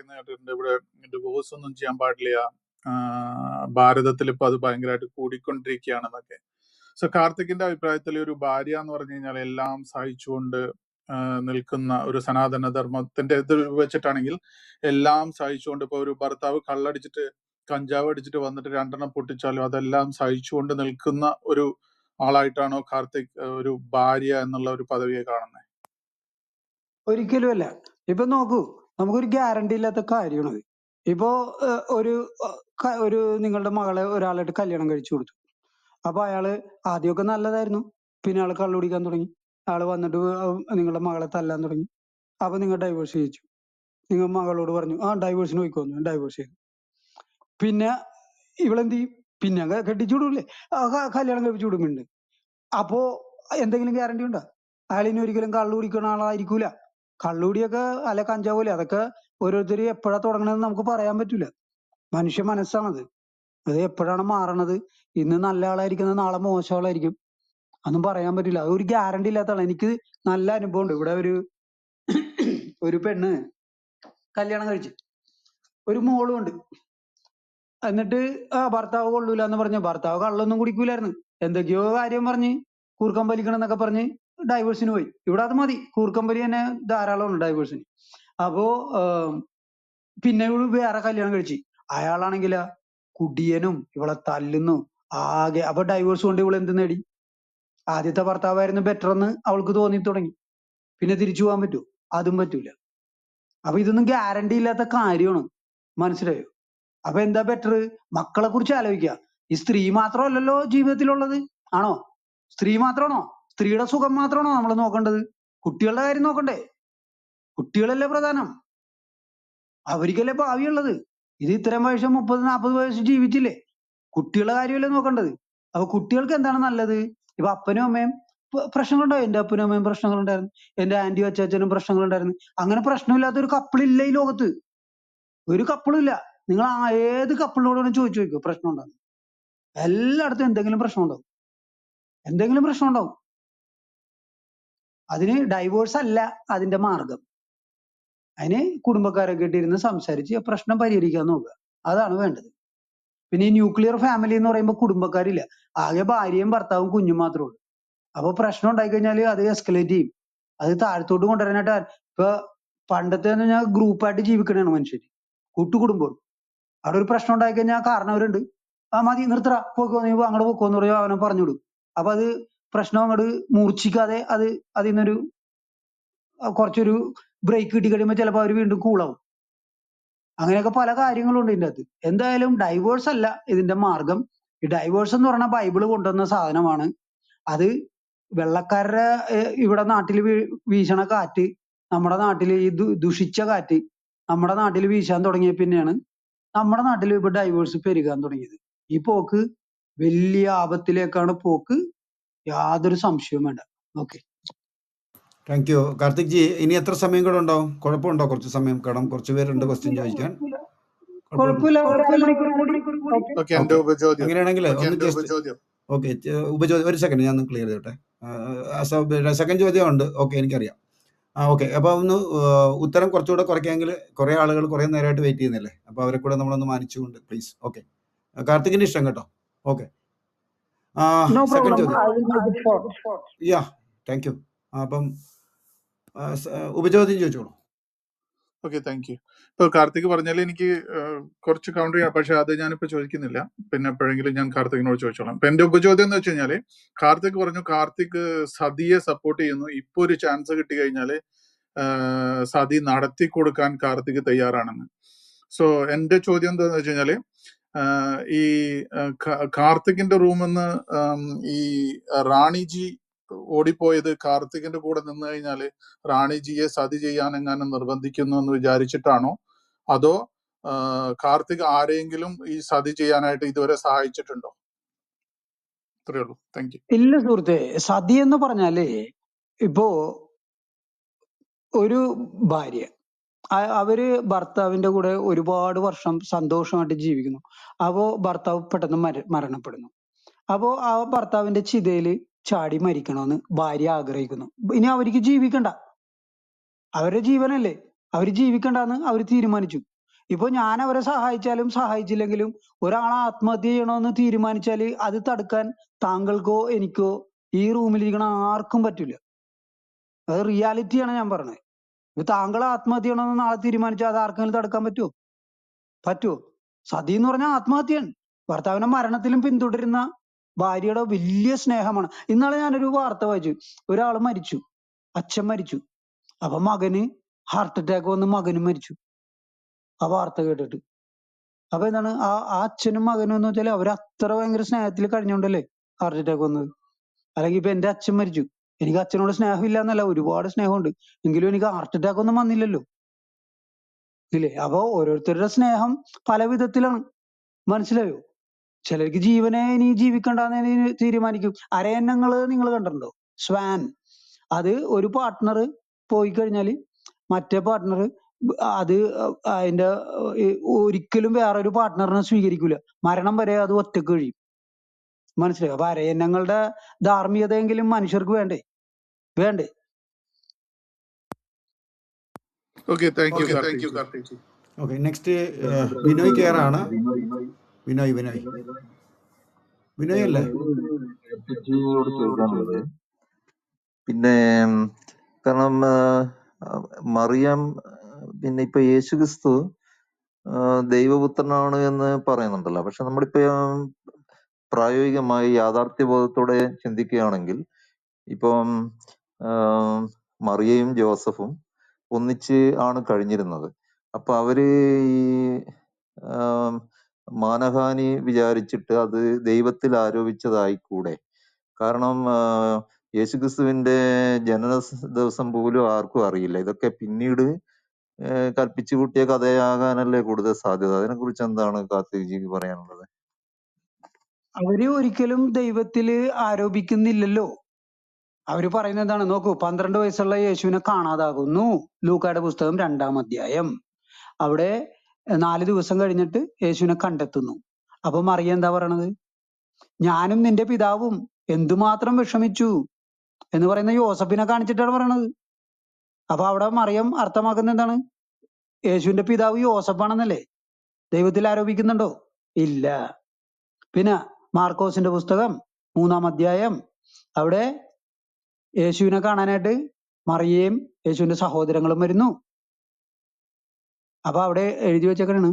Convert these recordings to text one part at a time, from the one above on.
പറയുന്നത് കേട്ടിട്ടുണ്ട്. ഇവിടെ ഡിവോഴ്സ് ഒന്നും ചെയ്യാൻ പാടില്ല. ഭാരതത്തിൽ ഇപ്പൊ അത് ഭയങ്കരമായിട്ട് കൂടിക്കൊണ്ടിരിക്കുകയാണെന്നൊക്കെ. സോ കാർത്തിക്കിന്റെ അഭിപ്രായത്തിൽ ഒരു ഭാര്യ എന്ന് പറഞ്ഞു കഴിഞ്ഞാൽ എല്ലാം സഹിച്ചുകൊണ്ട് നിൽക്കുന്ന ഒരു സനാതന ധർമ്മത്തിന്റെ ഇത് വെച്ചിട്ടാണെങ്കിൽ എല്ലാം സഹിച്ചുകൊണ്ട് ഇപ്പൊ ഒരു ഭർത്താവ് കള്ളടിച്ചിട്ട് കഞ്ചാവ് അടിച്ചിട്ട് വന്നിട്ട് രണ്ടെണ്ണം പൊട്ടിച്ചാലും അതെല്ലാം സഹിച്ചുകൊണ്ട് നിൽക്കുന്ന ഒരു ആളായിട്ടാണോ കാർത്തിക് ഒരു ഭാര്യ എന്നുള്ള ഒരു പദവിയെ കാണുന്നത് ഒരിക്കലും അല്ല ഇപ്പൊ നോക്കൂ നമുക്കൊരു ഗ്യാരണ്ടി ഇല്ലാത്ത കാര്യമാണത്. ഇപ്പോ ഒരു ഒരു നിങ്ങളുടെ മകളെ ഒരാളായിട്ട് കല്യാണം കഴിച്ചു കൊടുത്തു. അപ്പൊ അയാൾ ആദ്യമൊക്കെ നല്ലതായിരുന്നു. പിന്നെ ആൾ കള്ളു കുടിക്കാൻ തുടങ്ങി. ആൾ വന്നിട്ട് നിങ്ങളുടെ മകളെ തല്ലാൻ തുടങ്ങി. അപ്പൊ നിങ്ങൾ ഡൈവേഴ്സ് ചെയ്യിച്ചു. നിങ്ങൾ മകളോട് പറഞ്ഞു ആ ഡൈവേഴ്സിന് പോയിക്കോന്നു. ഡൈവേഴ്സ് ചെയ്തു. പിന്നെ ഇവളെന്ത് ചെയ്യും? പിന്നെ അങ്ങ് കെട്ടിച്ചു വിടൂലേ ആ, കല്യാണം കഴിപ്പിച്ചു വിടുമ്പോണ്ട് അപ്പോ എന്തെങ്കിലും ഗ്യാരണ്ടി ഉണ്ടോ? അയാൾ ഇനി ഒരിക്കലും കള്ളു കുടിക്കുന്ന ആളായിരിക്കൂല. കള്ളുകുടിയൊക്കെ അല്ല കഞ്ചാവൂല അതൊക്കെ ഓരോരുത്തർ എപ്പോഴാ തുടങ്ങണതെന്ന് നമുക്ക് പറയാൻ പറ്റൂല. മനുഷ്യ മനസ്സാണത്. അത് എപ്പോഴാണ് മാറണത്? ഇന്ന് നല്ല ആളായിരിക്കുന്നത് നാളെ മോശം ആളായിരിക്കും. അതൊന്നും പറയാൻ പറ്റില്ല. അതൊരു ഗ്യാരണ്ടി ഇല്ലാത്തതാണ്. എനിക്ക് നല്ല അനുഭവം ഉണ്ട് ഇവിടെ ഒരു ഒരു പെണ്ണ് കല്യാണം കഴിച്ചു. ഒരു മോളും ഉണ്ട്. എന്നിട്ട് ആ ഭർത്താവ് കൊള്ളൂല എന്ന് പറഞ്ഞു. ഭർത്താവ് കള്ളൊന്നും കുടിക്കൂലായിരുന്നു. എന്തൊക്കെയോ കാര്യം പറഞ്ഞ് കൂർക്കം വലിക്കണം എന്നൊക്കെ പറഞ്ഞ് ഡൈവേഴ്സിന് പോയി. ഇവിടെ അത് മതി. കൂർക്കം വലി തന്നെ ധാരാളം ഉണ്ട് ഡൈവേഴ്സിന് അപ്പോ പിന്നെ ഇവൾ വേറെ കല്യാണം കഴിച്ചു. അയാളാണെങ്കിൽ കുടിയനും ഇവളെ തല്ലുന്നു. ആകെ അപ്പൊ ഡൈവേഴ്സ് കൊണ്ട് ഇവൾ എന്ത് നേടി? ആദ്യത്തെ ഭർത്താവായിരുന്നു ബെറ്റർ എന്ന് അവൾക്ക് തോന്നി തുടങ്ങി. പിന്നെ തിരിച്ചു പോകാൻ പറ്റുമോ അതും പറ്റൂല. അപ്പൊ ഇതൊന്നും ഗ്യാരണ്ടി ഇല്ലാത്ത കാര്യമാണ്. മനസ്സിലായോ? അപ്പൊ എന്താ ബെറ്റർ മക്കളെ കുറിച്ച് ആലോചിക്കുക. ഈ സ്ത്രീ മാത്രമല്ലല്ലോ ജീവിതത്തിലുള്ളത്. ആണോ? സ്ത്രീ മാത്രമാണോ? സ്ത്രീയുടെ സുഖം മാത്രമാണോ നമ്മൾ നോക്കേണ്ടത്? കുട്ടികളുടെ കാര്യം നോക്കണ്ടേ. കുട്ടികളല്ലേ പ്രധാനം? അവർക്കല്ലേ ഭാവിയുള്ളത്? ഇത് ഇത്രയും വയസ്സ് മുപ്പത് നാൽപ്പത് വയസ്സ് ജീവിച്ചില്ലേ? കുട്ടികളുടെ കാര്യമല്ലേ നോക്കേണ്ടത്? അപ്പൊ കുട്ടികൾക്ക് എന്താണ് നല്ലത്? ഇപ്പൊ അപ്പനും അമ്മയും പ്രശ്നങ്ങൾ പ്രശ്നങ്ങളുണ്ടാവും എന്റെ അപ്പനും അമ്മയും പ്രശ്നങ്ങളുണ്ടായിരുന്നു. എന്റെ ആന്റി അച്ചാച്ചനും പ്രശ്നങ്ങളുണ്ടായിരുന്നു. അങ്ങനെ പ്രശ്നമില്ലാത്ത ഒരു കപ്പിളില്ല ഈ ലോകത്ത്. ഒരു കപ്പിളും ഇല്ല നിങ്ങൾ ആ ഏത് കപ്പിളിനോടും ചോദിച്ചു നോക്കൂ. പ്രശ്നം ഉണ്ടോ എല്ലായിടത്തും എന്തെങ്കിലും പ്രശ്നം ഉണ്ടാവും എന്തെങ്കിലും പ്രശ്നം ഉണ്ടാവും അതിന് ഡൈവോഴ്സ് അല്ല അതിന്റെ മാർഗം അതിന് കുടുംബക്കാരെ കേട്ടിരുന്ന് സംസാരിച്ച് പ്രശ്നം പരിഹരിക്കാൻ നോക്കുക. അതാണ് വേണ്ടത്. പിന്നെ ഈ ന്യൂക്ലിയർ ഫാമിലി എന്ന് പറയുമ്പോൾ കുടുംബക്കാരില്ല. ആകെ ഭാര്യയും ഭർത്താവും കുഞ്ഞും മാത്രമേ ഉള്ളൂ. അപ്പൊ പ്രശ്നം ഉണ്ടായി കഴിഞ്ഞാൽ അത് എസ്കലേറ്റ് ചെയ്യും. അത് താഴത്തോട്ട് കൊണ്ടുവരാനായിട്ട് ഇപ്പൊ പണ്ടത്തെ എന്ന് പറഞ്ഞാൽ ഗ്രൂപ്പായിട്ട് ജീവിക്കണതാണ് മനുഷ്യർ കൂട്ടുകുടുംബം. അവിടെ ഒരു പ്രശ്നം ഉണ്ടായി കഴിഞ്ഞാൽ കാരണവരുണ്ട് ആ മതി നിർത്തറ പോക്കോ നീ അങ്ങോട്ട് പോക്കോന്ന് പറയും അവനെ പറഞ്ഞു വിടും അപ്പൊ അത് പ്രശ്നം അങ്ങോട്ട് മൂർച്ഛിക്കാതെ അത് ആ, കുറച്ചൊരു ബ്രേക്ക് കിട്ടി കഴിയുമ്പോൾ ചിലപ്പോൾ അവർ വീണ്ടും കൂളാവും അങ്ങനെയൊക്കെ പല കാര്യങ്ങളും ഉണ്ട് ഇതിന്റെ അകത്ത് എന്തായാലും ഡൈവേഴ്സ് അല്ല ഇതിന്റെ മാർഗം. ഈ ഡൈവേഴ്സ് എന്ന് പറഞ്ഞാൽ ബൈബിൾ കൊണ്ടുവന്ന സാധനമാണ്. അത് വെള്ളക്കാരുടെ ഏഹ്, ഇവിടെ നാട്ടിൽ വീശണ കാറ്റ് നമ്മുടെ നാട്ടിൽ ഈ ദു- ദുഷിച്ച കാറ്റ് നമ്മുടെ നാട്ടിൽ വീശാൻ തുടങ്ങിയ പിന്നെയാണ് നമ്മുടെ നാട്ടിൽ ഇപ്പൊ ഡൈവേഴ്സ് പെരുകാൻ തുടങ്ങിയത്. ഈ പോക്ക് വലിയ ആപത്തിലേക്കാണ് പോക്ക് യാതൊരു സംശയവും വേണ്ട. Okay. Thank you Karthik ji ഇനി എത്ര സമയം കൂടെ ഉണ്ടോ കുഴപ്പമുണ്ടോ? കുറച്ച് സമയം കാരണം കുറച്ച് പേരുണ്ട് ക്വസ്റ്റ്യൻ ചോദിക്കാൻ. അങ്ങനെയാണെങ്കിൽ ഓക്കെ ഉപചോദ്യം. ഓക്കെ ഉപചോദ്യം ഒരു സെക്കൻഡ് ഞാൻ ഒന്ന് ക്ലിയർ ചെയ്തോട്ടെ സെക്കൻഡ് ചോദ്യം ഉണ്ട്. ഓക്കെ എനിക്കറിയാം. ആ ഓക്കെ അപ്പോൾ ഒന്ന് ഉത്തരം കുറച്ചുകൂടെ കുറയ്ക്കാമെങ്കിൽ കുറേ ആളുകൾ കുറേ നേരമായിട്ട് വെയിറ്റ് ചെയ്യുന്നില്ലേ? അപ്പോൾ അവരെ കൂടെ നമ്മളൊന്ന് മാനിച്ചുകൊണ്ട് പ്ലീസ് ഓക്കെ. കാർത്തികിന്റെ ഇഷ്ടം കേട്ടോ. ഓക്കെ. സെക്കൻഡ് ചോദ്യം. യാ താങ്ക് യു അപ്പം ഉപചോദ്യം ചോദിച്ചോളൂ. ഓക്കെ താങ്ക് യു ഇപ്പൊ കാർത്തിക് പറഞ്ഞാൽ എനിക്ക് കുറച്ച് കൗണ്ടർ ചെയ്യാം. പക്ഷെ അത് ഞാനിപ്പോ ചോദിക്കുന്നില്ല. പിന്നെ എപ്പോഴെങ്കിലും ഞാൻ കാർത്തികിനോട് ചോദിച്ചോളാം. ഇപ്പൊ എന്റെ ഉപചോദ്യം എന്ന് വെച്ച് കഴിഞ്ഞാൽ കാർത്തിക് പറഞ്ഞു കാർത്തിക് സതിയെ സപ്പോർട്ട് ചെയ്യുന്നു. ഇപ്പൊ ഒരു ചാൻസ് കിട്ടി കഴിഞ്ഞാൽ സതി നടത്തി കൊടുക്കാൻ കാർത്തിക് തയ്യാറാണെന്ന്. സോ എന്റെ ചോദ്യം എന്താന്ന് വെച്ച് കഴിഞ്ഞാൽ ഈ കാർത്തിക്കിന്റെ നിന്ന് ഈ റാണിജി ഓടിപ്പോയത് കാർത്തികിന്റെ കൂടെ നിന്ന് കഴിഞ്ഞാൽ റാണിജിയെ സതി ചെയ്യാൻ എങ്ങാനും നിർബന്ധിക്കുന്നു എന്ന് വിചാരിച്ചിട്ടാണോ? അതോ കാർത്തിക് ആരെങ്കിലും ഈ സതി ചെയ്യാനായിട്ട് ഇതുവരെ സഹായിച്ചിട്ടുണ്ടോ? ഇത്രയേ ഉള്ളൂ. ഇല്ല സുഹൃത്തെ സതി എന്ന് പറഞ്ഞാൽ ഇപ്പോ ഒരു ഭാര്യ അവർ ഭർത്താവിന്റെ കൂടെ ഒരുപാട് വർഷം സന്തോഷമായിട്ട് ജീവിക്കുന്നു. അപ്പോ ഭർത്താവ് പെട്ടെന്ന് മര മരണപ്പെടുന്നു. അപ്പോ ആ ഭർത്താവിന്റെ ചിതയിൽ ചാടി മരിക്കണമെന്ന് ഭാര്യ ആഗ്രഹിക്കുന്നു. ഇനി അവർക്ക് ജീവിക്കണ്ട. അവരുടെ ജീവനല്ലേ? അവർ ജീവിക്കണ്ടെന്ന് അവർ തീരുമാനിച്ചു. ഇപ്പൊ ഞാൻ അവരെ സഹായിച്ചാലും സഹായിച്ചില്ലെങ്കിലും ഒരാൾ ആത്മഹത്യ ചെയ്യണമെന്ന് തീരുമാനിച്ചാൽ അത് തടുക്കാൻ താങ്കൾക്കോ എനിക്കോ ഈ റൂമിലിരിക്കണ ആർക്കും പറ്റില്ല. അത് റിയാലിറ്റിയാണ് ഞാൻ പറഞ്ഞത്. താങ്കൾ ആത്മഹത്യ ചെയ്യണമെന്ന് നാളെ തീരുമാനിച്ചാൽ അത് ആർക്കെങ്കിലും തടുക്കാൻ പറ്റുമോ പറ്റുമോ സതി എന്ന് പറഞ്ഞാൽ ആത്മഹത്യയാണ് ഭർത്താവിനെ മരണത്തിലും പിന്തുടരുന്ന ഭാര്യയുടെ വലിയ സ്നേഹമാണ്. ഇന്നാളെ ഞാനൊരു വാർത്ത വായിച്ചു. ഒരാൾ മരിച്ചു. അച്ഛൻ മരിച്ചു. അപ്പൊ മകന് ഹാർട്ട് അറ്റാക്ക് വന്ന് മകനും മരിച്ചു. ആ വാർത്ത കേട്ടിട്ട്. അപ്പൊ എന്താണ്? ആ ആ അച്ഛനും മകനും എന്ന് വെച്ചാൽ അവർ അത്ര ഭയങ്കര സ്നേഹത്തിൽ കഴിഞ്ഞോണ്ടല്ലേ ഹാർട്ട് അറ്റാക്ക് വന്നത്? അല്ലെങ്കിൽ ഇപ്പൊ എന്റെ അച്ഛൻ മരിച്ചു. എനിക്ക് അച്ഛനോട് സ്നേഹമില്ല എന്നല്ല ഒരുപാട് സ്നേഹമുണ്ട്. എങ്കിലും എനിക്ക് ഹാർട്ട് അറ്റാക്ക് ഒന്നും വന്നില്ലല്ലോ. ഇല്ലേ? അപ്പൊ ഓരോരുത്തരുടെ സ്നേഹം പല വിധത്തിലാണ്. മനസ്സിലായോ? ചിലർക്ക് ജീവനെ ഇനി ജീവിക്കണ്ടെന്ന് തീരുമാനിക്കും. അരയന്നങ്ങൾ നിങ്ങൾ കണ്ടിട്ടുണ്ടോ? സ്വാൻ അത് ഒരു പാർട്ട്ണർ പോയി കഴിഞ്ഞാൽ മറ്റേ പാർട്ട്ണർ അത് അതിന്റെ ഒരിക്കലും വേറൊരു പാർട്ട്ണറിനെ സ്വീകരിക്കൂല. മരണം വരെ അത് ഒറ്റയ്ക്ക് കഴിയും. മനസ്സിലായോ? അപ്പൊ അരയന്നങ്ങളുടെ ധാർമ്മികതയെങ്കിലും മനുഷ്യർക്ക് വേണ്ടേ? വേണ്ടേ? Okay thank you thank Karthik you Karthik okay next Binoy ആണ് ബിനോയ് ബിനോയ് ബിനോയ് അല്ലേ? പിന്നെ കാരണം മറിയം പിന്നെ ഇപ്പൊ യേശുക്രിസ്തു ക്രിസ്തു ദൈവപുത്രനാണ് എന്ന് പറയുന്നുണ്ടല്ലോ. പക്ഷെ നമ്മളിപ്പോ പ്രായോഗികമായി യാഥാർത്ഥ്യബോധത്തോടെ ചിന്തിക്കുകയാണെങ്കിൽ ഇപ്പം മറിയയും ജോസഫും ഒന്നിച്ച് ആണ് കഴിഞ്ഞിരുന്നത്. അപ്പൊ അവർ ഈ മാനഹാനി വിചാരിച്ചിട്ട് അത് ദൈവത്തിൽ ആരോപിച്ചതായി കൂടെ. കാരണം യേശുക്രിസ്തുവിന്റെ ജനന ദിവസം പോലും ആർക്കും അറിയില്ല. ഇതൊക്കെ പിന്നീട് കൽപ്പിച്ചു കൂട്ടിയ കഥയാകാനല്ലേ കൂടുതൽ സാധ്യത. അതിനെ കുറിച്ച് എന്താണ് കാർത്തിക്ജിക്ക് പറയാനുള്ളത്? അവർ ഒരിക്കലും ദൈവത്തിൽ ആരോപിക്കുന്നില്ലല്ലോ. അവർ പറയുന്നത് എന്താണ്? നോക്കൂ പന്ത്രണ്ട് വയസ്സുള്ള യേശുവിനെ കാണാതാകുന്നു. ലൂക്കായുടെ പുസ്തകം രണ്ടാം അധ്യായം. അവിടെ നാല് ദിവസം കഴിഞ്ഞിട്ട് യേശുവിനെ കണ്ടെത്തുന്നു. അപ്പൊ മറിയ എന്താ പറയണത്? ഞാനും നിന്റെ പിതാവും എന്തുമാത്രം വിഷമിച്ചു എന്ന് പറയുന്ന യോസഫിനെ കാണിച്ചിട്ടാണ് പറയണത്. അപ്പൊ അവിടെ മറിയം അർത്ഥമാക്കുന്നത് എന്താണ്? യേശുവിന്റെ പിതാവ് യോസഫാണെന്നല്ലേ? ദൈവത്തിൽ ആരോപിക്കുന്നുണ്ടോ? ഇല്ല. പിന്നെ മാർക്കോസിന്റെ പുസ്തകം മൂന്നാം അധ്യായം. അവിടെ യേശുവിനെ കാണാനായിട്ട് മറിയയും യേശുവിന്റെ സഹോദരങ്ങളും വരുന്നു. അപ്പൊ അവിടെ എഴുതി വെച്ചേക്കാണ്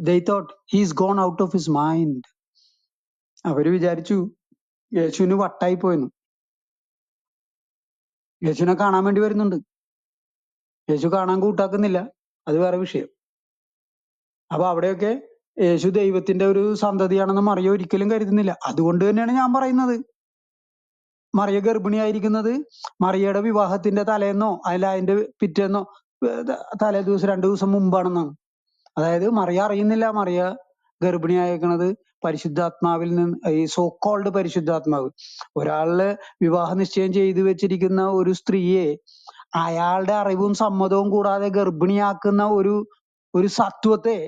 they thought he's gone out of his mind അവർ വിചാരിച്ചു യേശുവിന് വട്ടായി പോയെന്ന്. യേശുവിനെ കാണാൻ വേണ്ടി വരുന്നുണ്ട്. യേശു കാണാൻ കൂട്ടാക്കുന്നില്ല. അത് വേറെ വിഷയം. അപ്പൊ അവിടെയൊക്കെ യേശു ദൈവത്തിന്റെ ഒരു സന്തതിയാണെന്ന് മറിയ ഒരിക്കലും കരുതുന്നില്ല. അതുകൊണ്ട് തന്നെയാണ് ഞാൻ പറയുന്നത്. മറിയ ഗർഭിണിയായിരിക്കുന്നത്? മറിയയുടെ വിവാഹത്തിന്റെ തലേന്നോ അല്ല അതിന്റെ പിറ്റേന്നോ തലേ ദിവസം രണ്ടു ദിവസം മുമ്പാണെന്നാണ് അതായത് മറിയ അറിയുന്നില്ല. മറിയ ഗർഭിണിയായിരിക്കുന്നത് പരിശുദ്ധാത്മാവിൽ നിന്ന് ഈ സോക്കോൾഡ് പരിശുദ്ധാത്മാവ്. ഒരാളെ വിവാഹ നിശ്ചയം ചെയ്തു വെച്ചിരിക്കുന്ന ഒരു സ്ത്രീയെ അയാളുടെ അറിവും സമ്മതവും കൂടാതെ ഗർഭിണിയാക്കുന്ന ഒരു ഒരു സത്വത്തെ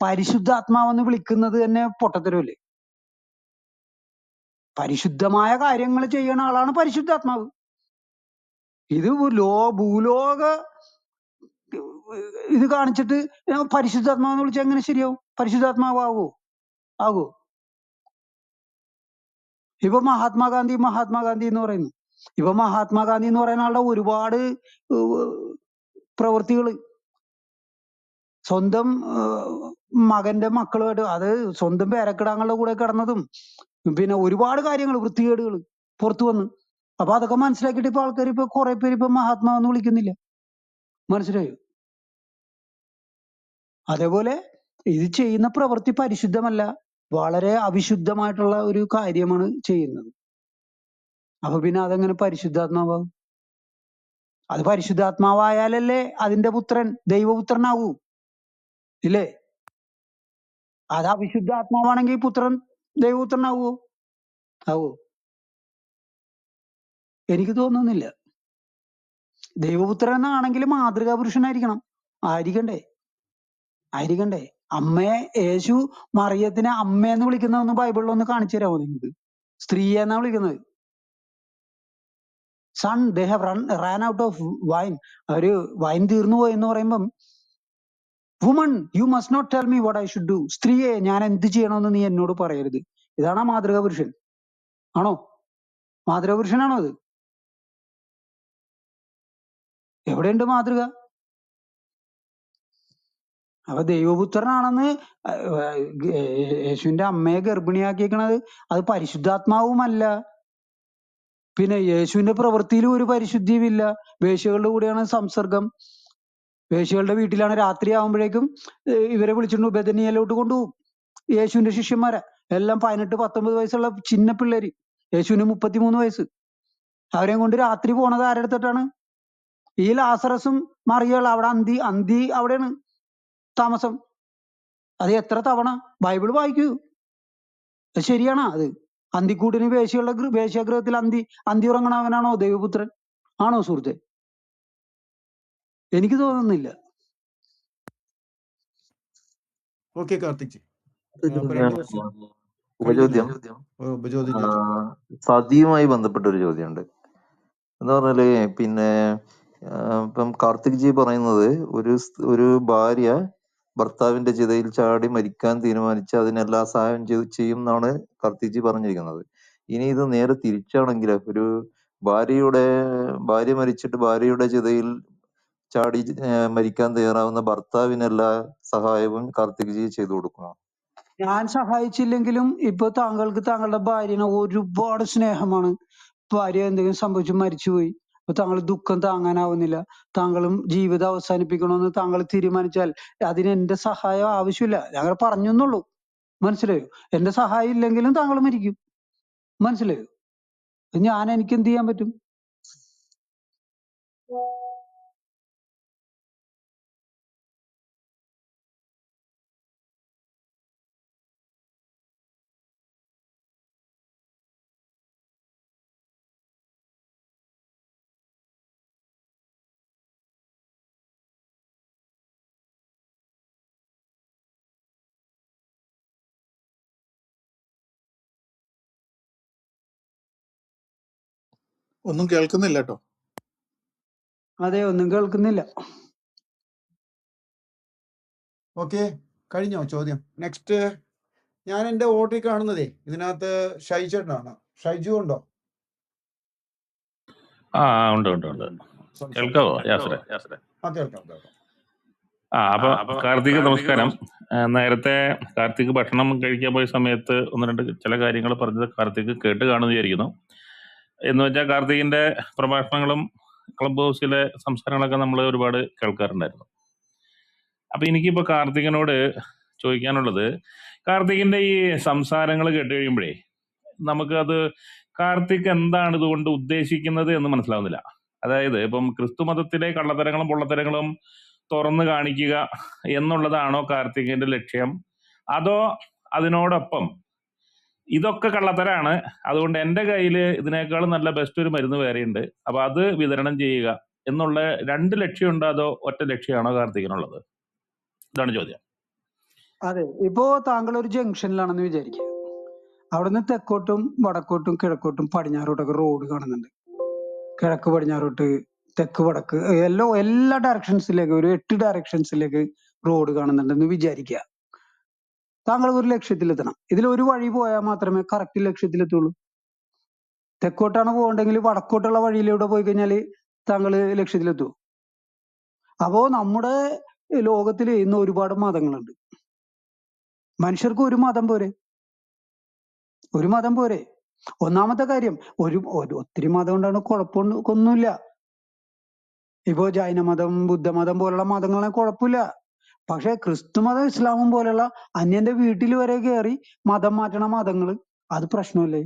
പരിശുദ്ധാത്മാവെന്ന് വിളിക്കുന്നത് തന്നെ പൊട്ടത്തരമല്ലേ? പരിശുദ്ധമായ കാര്യങ്ങൾ ചെയ്യുന്ന ആളാണ് പരിശുദ്ധാത്മാവ്. ഇത് ലോ ഭൂലോക ഇത് കാണിച്ചിട്ട് പരിശുദ്ധാത്മാവെന്ന് വിളിച്ചാൽ എങ്ങനെ ശരിയാവും? പരിശുദ്ധാത്മാവോ ആകോ ഇപ്പൊ മഹാത്മാഗാന്ധി മഹാത്മാഗാന്ധി എന്ന് പറയുന്നു. ഇപ്പൊ മഹാത്മാഗാന്ധി എന്ന് പറയുന്ന ആളുടെ ഒരുപാട് പ്രവൃത്തികൾ സ്വന്തം മകന്റെ മക്കളുമായിട്ട് അത് സ്വന്തം പേരക്കിടാങ്ങളുടെ കൂടെ കിടന്നതും പിന്നെ ഒരുപാട് കാര്യങ്ങൾ വൃത്തികേടുകൾ പുറത്തു വന്ന്. അപ്പൊ അതൊക്കെ മനസ്സിലാക്കിയിട്ട് ഇപ്പൊ ആൾക്കാർ ഇപ്പൊ കുറെ പേര് ഇപ്പൊ മഹാത്മാവെന്ന് വിളിക്കുന്നില്ല. മനസ്സിലായോ? അതേപോലെ ഇത് ചെയ്യുന്ന പ്രവൃത്തി പരിശുദ്ധമല്ല വളരെ അവിശുദ്ധമായിട്ടുള്ള ഒരു കാര്യമാണ് ചെയ്യുന്നത്. അപ്പൊ പിന്നെ അതെങ്ങനെ പരിശുദ്ധാത്മാവാകും? അത് പരിശുദ്ധാത്മാവായാലല്ലേ അതിന്റെ പുത്രൻ ദൈവപുത്രനാകൂ ഇല്ലേ? അത് അവിശുദ്ധാത്മാവാണെങ്കിൽ പുത്രൻ ദൈവപുത്രനാവോ ആവോ എനിക്ക് തോന്നുന്നില്ല. ദൈവപുത്രൻ എന്നാണെങ്കിൽ മാതൃകാ പുരുഷനായിരിക്കണം ആയിരിക്കണ്ടേ? ആയിരിക്കണ്ടേ? അമ്മയെ യേശു മറിയത്തിനെ അമ്മയെന്ന് വിളിക്കുന്നതൊന്ന് ബൈബിളിൽ ഒന്ന് കാണിച്ചു തരാമോ നിങ്ങൾക്ക്? സ്ത്രീയെ എന്നാ വിളിക്കുന്നത്? Son they have run ran out of wine our wine തീർന്നു പോയി എന്ന് പറയുമ്പം woman you must not tell me what I should do സ്ത്രീയെ ഞാൻ എന്ത് ചെയ്യണമെന്ന് നീ എന്നോട് പറയരുത്. ഇതാണ് ആ മാതൃക പുരുഷൻ. ആണോ? മാതൃക പുരുഷനാണോ അത്? എവിടെയുണ്ട് മാതൃക? അപ്പൊ ദൈവപുത്രനാണെന്ന് യേശുവിന്റെ അമ്മയെ ഗർഭിണിയാക്കിയേക്കണത് അത് പരിശുദ്ധാത്മാവുമല്ല. പിന്നെ യേശുവിന്റെ പ്രവൃത്തിയിലും ഒരു പരിശുദ്ധിയുമില്ല. വേശ്യകളുടെ കൂടെയാണ് സംസർഗം. വേശ്യകളുടെ വീട്ടിലാണ് രാത്രി ആകുമ്പോഴേക്കും ഇവരെ വിളിച്ചിട്ട് ബദനിയയിലോട്ട് കൊണ്ടുപോകും. യേശുവിന്റെ ശിഷ്യന്മാരെ. എല്ലാം പതിനെട്ട് പത്തൊമ്പത് വയസ്സുള്ള ചിന്ന പിള്ളേര്. യേശുവിന് മുപ്പത്തിമൂന്ന് വയസ്സ്. അവരെയും കൊണ്ട് രാത്രി പോണത് ആരെടുത്തിട്ടാണ്? ഈ ലാസറസും മറിയുള്ള അവിടെ അന്തി അന്തി അവിടെയാണ് താമസം. അത് എത്ര തവണ? ബൈബിൾ വായിക്കൂ. അത് ശരിയാണോ അത്? അന്തിക്കൂട്ടിന് വേശ്യകളുടെ വേശ്യാഗ്രഹത്തിൽ അന്തി അന്തി ഉറങ്ങണവനാണോ ദൈവപുത്രൻ? ആണോ സുഹൃത്തെ? എനിക്ക് തോന്നുന്നില്ല. ഓക്കെ കാർത്തിക്. ഉപചോദ്യം. സതിയുമായി ബന്ധപ്പെട്ട ഒരു ചോദ്യമുണ്ട്. എന്ന് പറഞ്ഞാൽ പിന്നെ ഇപ്പം കാർത്തിക് ജി പറയുന്നത് ഒരു ഒരു ഭാര്യ ഭർത്താവിന്റെ ചിതയിൽ ചാടി മരിക്കാൻ തീരുമാനിച്ച് അതിനെല്ലാ സഹായം ചെയ്ത് ചെയ്യും എന്നാണ് കാർത്തിക് ജി പറഞ്ഞിരിക്കുന്നത്. ഇനി ഇത് നേരെ തിരിച്ചാണെങ്കിൽ ഒരു ഭാര്യയുടെ ഭാര്യ മരിച്ചിട്ട് ഭാര്യയുടെ ചിതയിൽ ചാടി മരിക്കാൻ തയ്യാറാവുന്ന ഭർത്താവിന് എല്ലാ സഹായവും കാർത്തിക് ജി ചെയ്തു കൊടുക്കുമോ? ഞാൻ സഹായിച്ചില്ലെങ്കിലും ഇപ്പൊ താങ്കൾക്ക് താങ്കളുടെ ഭാര്യനെ ഒരുപാട് സ്നേഹമാണ്. ഭാര്യ എന്തെങ്കിലും സംഭവിച്ചു മരിച്ചുപോയി. അപ്പൊ താങ്കൾ ദുഃഖം താങ്ങാനാവുന്നില്ല. താങ്കളും ജീവിതം അവസാനിപ്പിക്കണമെന്ന് താങ്കൾ തീരുമാനിച്ചാൽ അതിന് എന്റെ സഹായം ആവശ്യമില്ല. ഞങ്ങൾ പറഞ്ഞു എന്നുള്ളൂ മനസ്സിലായോ? എന്റെ സഹായം ഇല്ലെങ്കിലും താങ്കൾ മരിക്കും. മനസ്സിലായോ? ഞാൻ എനിക്ക് എന്ത് ചെയ്യാൻ പറ്റും? ഒന്നും കേൾക്കുന്നില്ല കേട്ടോ അതെ ഒന്നും കേൾക്കുന്നില്ല. ഓക്കെ കഴിഞ്ഞോ ചോദ്യം? നെക്സ്റ്റ് ഞാൻ എന്റെ ഓട്ടി കാണുന്നതേ ഇതിനകത്ത് ഷൈജേട്ടനാണ്. ഷൈജു ഉണ്ടോ? ആ ഉണ്ട് ഉണ്ട് ഉണ്ട്. കേൾക്കാവോ? യാസറെ? ആ കേൾക്കാം കേൾക്കാം. ആ അപ്പൊ കാർത്തിക് നമസ്കാരം. നേരത്തെ കാർത്തിക് ഭക്ഷണം കഴിക്കാൻ പോയ സമയത്ത് ഒന്ന് രണ്ട് ചില കാര്യങ്ങൾ പറഞ്ഞത് കാർത്തിക് കേട്ട് കാണുന്നതായിരിക്കുന്നു. വിചാരിക്കുന്നു എന്ന് വെച്ചാൽ കാർത്തികിന്റെ പ്രഭാഷണങ്ങളും ക്ലബ് ഹൗസിലെ സംസാരങ്ങളൊക്കെ നമ്മൾ ഒരുപാട് കേൾക്കാറുണ്ടായിരുന്നു. അപ്പൊ എനിക്കിപ്പോ കാർത്തികനോട് ചോദിക്കാനുള്ളത് കാർത്തികിന്റെ ഈ സംസാരങ്ങൾ കേട്ട് കഴിയുമ്പോഴേ നമുക്ക് അത് കാർത്തിക് എന്താണ് ഇതുകൊണ്ട് ഉദ്ദേശിക്കുന്നത് എന്ന് മനസ്സിലാവുന്നില്ല. അതായത് ഇപ്പം ക്രിസ്തു മതത്തിലെ കള്ളത്തരങ്ങളും പൊള്ളത്തരങ്ങളും തുറന്നു കാണിക്കുക എന്നുള്ളതാണോ കാർത്തികിന്റെ ലക്ഷ്യം? അതോ അതിനോടൊപ്പം ഇതൊക്കെ കള്ളത്തരാണ്. അതുകൊണ്ട് എന്റെ കയ്യിൽ ഇതിനേക്കാളും നല്ല ബെസ്റ്റ് ഒരു മരുന്ന് വേറെയുണ്ട്. അപ്പൊ അത് വിതരണം ചെയ്യുക എന്നുള്ള രണ്ട് ലക്ഷ്യമുണ്ടോ അതോ ഒറ്റ ലക്ഷ്യമാണോ കാർത്തികനുള്ളത്? ഇതാണ് ചോദ്യം. അതെ. ഇപ്പോ താങ്കൾ ഒരു ജംഗ്ഷനിലാണെന്ന് വിചാരിക്കുക. അവിടുന്ന് തെക്കോട്ടും വടക്കോട്ടും കിഴക്കോട്ടും പടിഞ്ഞാറോട്ടൊക്കെ റോഡ് കാണുന്നുണ്ട്. കിഴക്ക് പടിഞ്ഞാറോട്ട് തെക്ക് വടക്ക് എല്ലാ എല്ലാ ഡയറക്ഷൻസിലേക്ക് ഒരു എട്ട് ഡയറക്ഷൻസിലേക്ക് റോഡ് കാണുന്നുണ്ടെന്ന് വിചാരിക്കുക. താങ്കൾ ഒരു ലക്ഷ്യത്തിലെത്തണം. ഇതിൽ ഒരു വഴി പോയാൽ മാത്രമേ കറക്റ്റ് ലക്ഷ്യത്തിലെത്തുള്ളൂ. തെക്കോട്ടാണ് പോകേണ്ടെങ്കിൽ വടക്കോട്ടുള്ള വഴിയിലൂടെ പോയി കഴിഞ്ഞാൽ താങ്കൾ ലക്ഷ്യത്തിലെത്തു. അപ്പോ നമ്മുടെ ലോകത്തിൽ ഇന്ന് ഒരുപാട് മതങ്ങളുണ്ട്. മനുഷ്യർക്ക് ഒരു മതം പോരെ? ഒരു മതം പോരെ? ഒന്നാമത്തെ കാര്യം ഒരു- ഒത്തിരി മതം കൊണ്ടാണ് കുഴപ്പമൊന്നുമില്ല ഇപ്പോ ജൈനമതം ബുദ്ധമതം പോലുള്ള മതങ്ങളെ കുഴപ്പമില്ല. പക്ഷെ ക്രിസ്തുമതം ഇസ്ലാമും പോലുള്ള അന്യന്റെ വീട്ടിൽ വരെ കയറി മതം മാറ്റണ മതങ്ങൾ അത് പ്രശ്നമല്ലേ?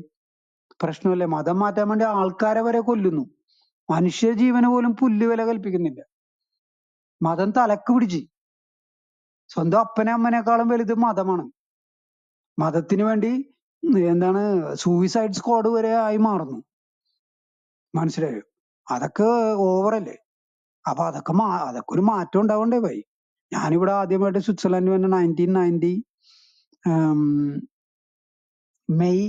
പ്രശ്നമല്ലേ? മതം മാറ്റാൻ വേണ്ടി ആൾക്കാരെ വരെ കൊല്ലുന്നു. മനുഷ്യ ജീവന് പോലും പുല്ല് വില കൽപ്പിക്കുന്നില്ല. മതം തലക്ക് പിടിച്ച്. സ്വന്തം അപ്പനെ അമ്മനേക്കാളും വലുത് മതമാണ്. മതത്തിന് വേണ്ടി എന്താണ് സൂയിസൈഡ് സ്ക്വാഡ് വരെ ആയി മാറുന്നു. മനസ്സിലായോ? അതൊക്കെ ഓവറല്ലേ അപ്പൊ അതൊക്കെ അതൊക്കെ ഒരു മാറ്റം ഉണ്ടാവണ്ടേ ഭൈ ഞാനിവിടെ ആദ്യമായിട്ട് സ്വിറ്റ്സർലൻഡ് വന്ന നയന്റീൻ നയന്റി മെയ്